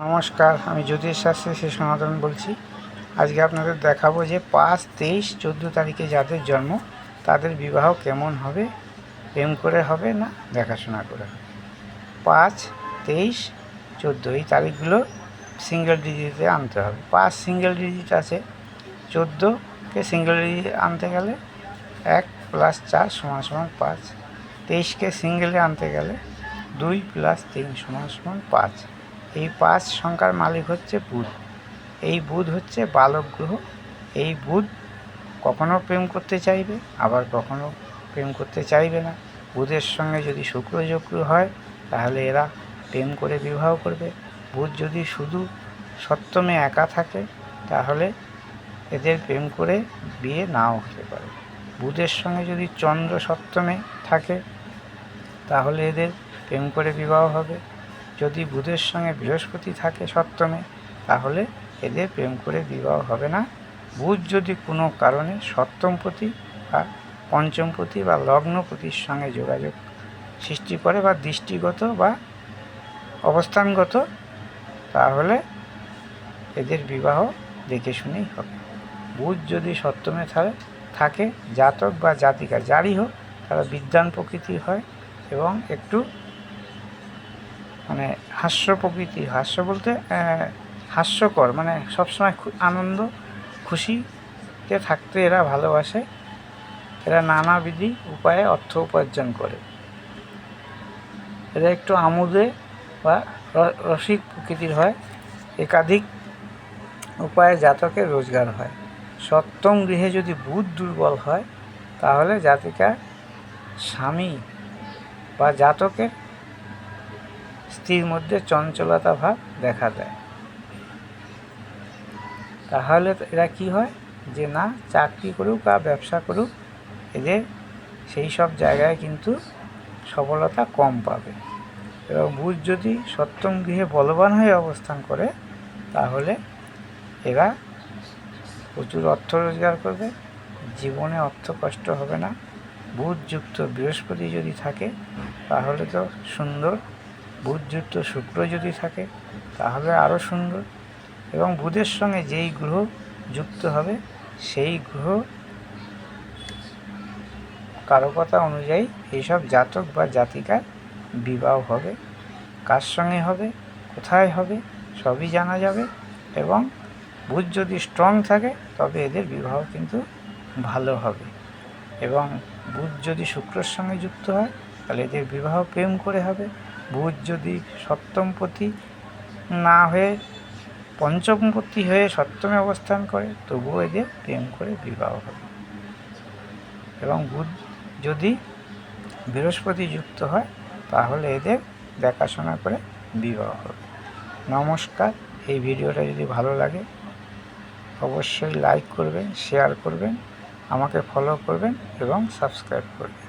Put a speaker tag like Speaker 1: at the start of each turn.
Speaker 1: নমস্কার, আমি জ্যোতিষ শাস্ত্রী শ্রী সনাতন বলছি। আজকে আপনাদের দেখাবো যে পাঁচ, তেইশ, চোদ্দ তারিখে যাদের জন্ম, তাদের বিবাহ কেমন হবে, প্রেম করে হবে না দেখাশোনা করে হবে? পাঁচ, তেইশ, চোদ্দ, এই তারিখগুলো সিঙ্গেল ডিজিটে আনতে হবে। পাঁচ সিঙ্গেল ডিজিট আছে, চোদ্দোকে সিঙ্গেল ডিজিট আনতে গেলে এক প্লাস চার সমান সমান পাঁচ। তেইশকে সিঙ্গেলে আনতে গেলে দুই প্লাস তিন সমান সমান পাঁচ। এই পাঁচ সংখ্যার মালিক হচ্ছে বুধ। এই বুধ হচ্ছে বালক গ্রহ। এই বুধ কখনো প্রেম করতে চাইবে, আবার কখনো প্রেম করতে চাইবে না। বুধের সঙ্গে যদি শুক্র যুক্র হয়, তাহলে এরা প্রেম করে বিবাহ করবে। বুধ যদি শুধু সপ্তমে একা থাকে, তাহলে এদের প্রেম করে বিয়ে নাও হতে পারে। বুধের সঙ্গে যদি চন্দ্র সপ্তমে থাকে, তাহলে এদের প্রেম করে বিবাহ হবে। যদি বুধের সঙ্গে বৃহস্পতি থাকে সপ্তমে, তাহলে এদের প্রেম করে বিবাহ হবে না। বুধ যদি কোনো কারণে সপ্তমপতি বা পঞ্চমপতি বা লগ্নপতির সঙ্গে যোগাযোগ সৃষ্টি করে বা দৃষ্টিগত বা অবস্থানগত, তাহলে এদের বিবাহ দেখে শুনেই হবে। বুধ যদি সপ্তমে থাকে, জাতক বা জাতিকা যারই হোক, তারা বিদ্যান প্রকৃতি হয় এবং একটু মানে হাস্য প্রকৃতি, হাস্য বলতে হাস্যকর মানে সবসময় আনন্দ, খুশিতে থাকতে এরা ভালোবাসে। এরা নানাবিধি উপায়ে অর্থ উপার্জন করে। এরা একটু আমোদে বা রসিক প্রকৃতির হয়, একাধিক উপায়ে জাতকের রোজগার হয়। সপ্তম গৃহে যদি বুধ দুর্বল হয়, তাহলে জাতিকা স্বামী বা জাতকের স্ত্রীর মধ্যে চঞ্চলতা ভাব দেখা দেয়। তাহলে এরা কি হয়? যে না, চাকরি করুক বা ব্যবসা করুক এদের সেই সব জায়গায় কিন্তু সফলতা কম পাবে। এবং বুধ যদি সপ্তম গৃহে বলবান হয়ে অবস্থান করে, তাহলে এরা প্রচুর অর্থ রোজগার করবে, জীবনে অর্থ কষ্ট হবে না। বুধযুক্ত বৃহস্পতি যদি থাকে, তাহলে তো সুন্দর বুধযুক্ত শুক্র যদি থাকে, তাহলে আরও সুন্দর। এবং বুধের সঙ্গে যেই গ্রহ যুক্ত হবে, সেই গ্রহ কারকতা অনুযায়ী এইসব জাতক বা জাতিকার বিবাহ হবে। কার সঙ্গে হবে, কোথায় হবে, সবই জানা যাবে। এবং বুধ যদি স্ট্রং থাকে, তবে এদের বিবাহ কিন্তু ভালো হবে। এবং বুধ যদি শুক্রের সঙ্গে যুক্ত হয়, তাহলে এদের বিবাহ প্রেম করে হবে। বুধ যদি সপ্তমপতি না হয়ে পঞ্চমপতি হয়ে সপ্তমে অবস্থান করে, তবুও এদের প্রেম করে বিবাহ হবে। এবং বুধ যদি বৃহস্পতি যুক্ত হয়, তাহলে এদের দেখাশোনা করে বিবাহ হবে। নমস্কার। এই ভিডিওটা যদি ভালো লাগে, অবশ্যই লাইক করবেন শেয়ার করবেন, আমাকে ফলো করবেন এবং সাবস্ক্রাইব করবেন।